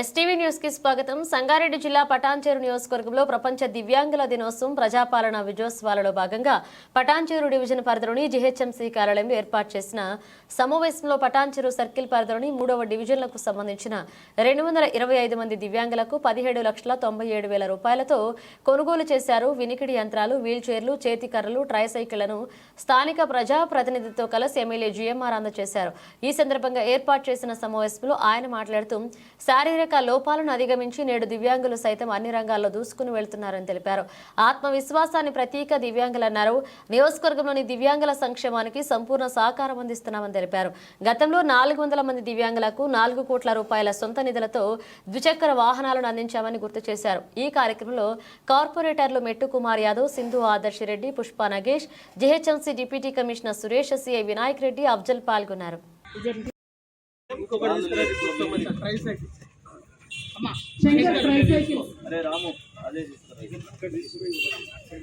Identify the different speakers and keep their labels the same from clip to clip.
Speaker 1: STV న్యూస్కి స్వాగతం. సంగారెడ్డి జిల్లా పటాన్చేరు నియోజకవర్గంలో ప్రపంచ దివ్యాంగుల దినోత్సవం ప్రజాపాలన విజయోత్సవాలలో భాగంగా పటాన్చేరు డివిజన్ పరిధిలోని జీహెచ్ఎంసీ కార్యాలయంలో ఏర్పాటు చేసిన సమావేశంలో పటాన్చేరు సర్కిల్ పరిధిలోని మూడవ డివిజన్లకు సంబంధించిన రెండు వందల ఇరవై ఐదు మంది దివ్యాంగులకు పదిహేడు లక్షల తొంభై ఏడు వేల రూపాయలతో కొనుగోలు చేశారు. వినికిడి యంత్రాలు వీల్చైర్లు చేతికర్రలు చేతి కర్రలు ట్రైసైకిళ్ళను స్థానిక ప్రజా ప్రతినిధితో కలిసి ఎమ్మెల్యే జీఎంఆర్ అందజేశారు. ఈ సందర్భంగా ఏర్పాటు చేసిన సమావేశంలో ఆయన మాట్లాడుతూ శారీరక లోపాలను అధిగమించి నేడు దివ్యాంగులు సైతం అన్ని రంగాల్లో దూసుకుని వెళ్తున్నారని తెలిపారు. ఆత్మవిశ్వాసాన్ని ప్రతీక దివ్యాంగులన్నారు. నియోజకవర్గంలోని దివ్యాంగుల సంక్షేమానికి సంపూర్ణ సహకారం అందిస్తున్నామని తెలిపారు. గతంలో నాలుగు వందల మంది దివ్యాంగులకు నాలుగు కోట్ల రూపాయల సొంత నిధులతో ద్విచక్ర వాహనాలను అందించామని గుర్తు చేశారు. ఈ కార్యక్రమంలో కార్పొరేటర్లు Mettu Kumar Yadav Sindhu Adarsh Reddy Pushpa Nagesh GHMC deputy commissioner Suresh CI Vinayak Reddy Afzal పాల్గొన్నారు.
Speaker 2: శంకర్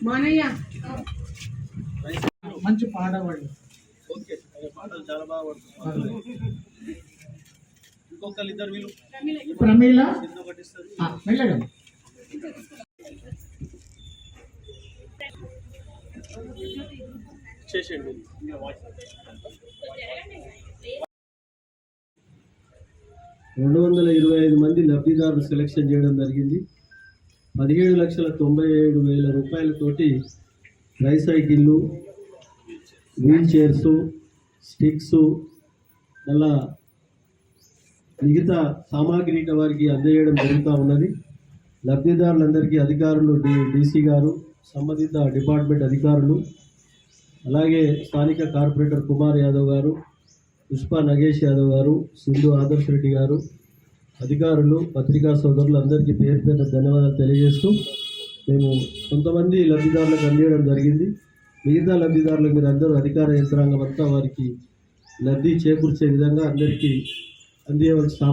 Speaker 2: మానయ్య.
Speaker 3: మంచి పాడవాళ్ళు
Speaker 4: ఓకే పాటలు చాలా బాగా పడుతుంది ఇంకొకరు ఇద్దరు వీళ్ళు.
Speaker 3: ప్రమీల? మెల్లగా
Speaker 4: చేసేయండి.
Speaker 5: రెండు వందల ఇరవై ఐదు మంది లబ్ధిదారులు సెలెక్షన్ చేయడం జరిగింది. పదిహేడు లక్షల తొంభై ఏడు వేల రూపాయలతోటి రైసైకిళ్ళు వీల్ చైర్స్ స్టిక్స్ అలా మిగతా సామాగ్రి వారికి అందజేయడం జరుగుతూ ఉన్నది. లబ్ధిదారులందరికీ అధికారులు డి డీసీ గారు సంబంధిత డిపార్ట్మెంట్ అధికారులు అలాగే స్థానిక కార్పొరేటర్ కుమార్ యాదవ్ గారు పుష్ప నగేష్ యాదవ్ గారు సింధు ఆదర్శ్ రెడ్డి గారు అధికారులు పత్రికా సోదరులు అందరికీ పేరు పేరు ధన్యవాదాలు తెలియజేస్తూ మేము కొంతమంది లబ్ధిదారులకు అందించడం జరిగింది. మిగతా లబ్ధిదారులకు మీరు అందరూ అధికార యంత్రాంగం అంతా వారికి లబ్ధి చేకూర్చే విధంగా అందరికీ అందించవలసిన సామా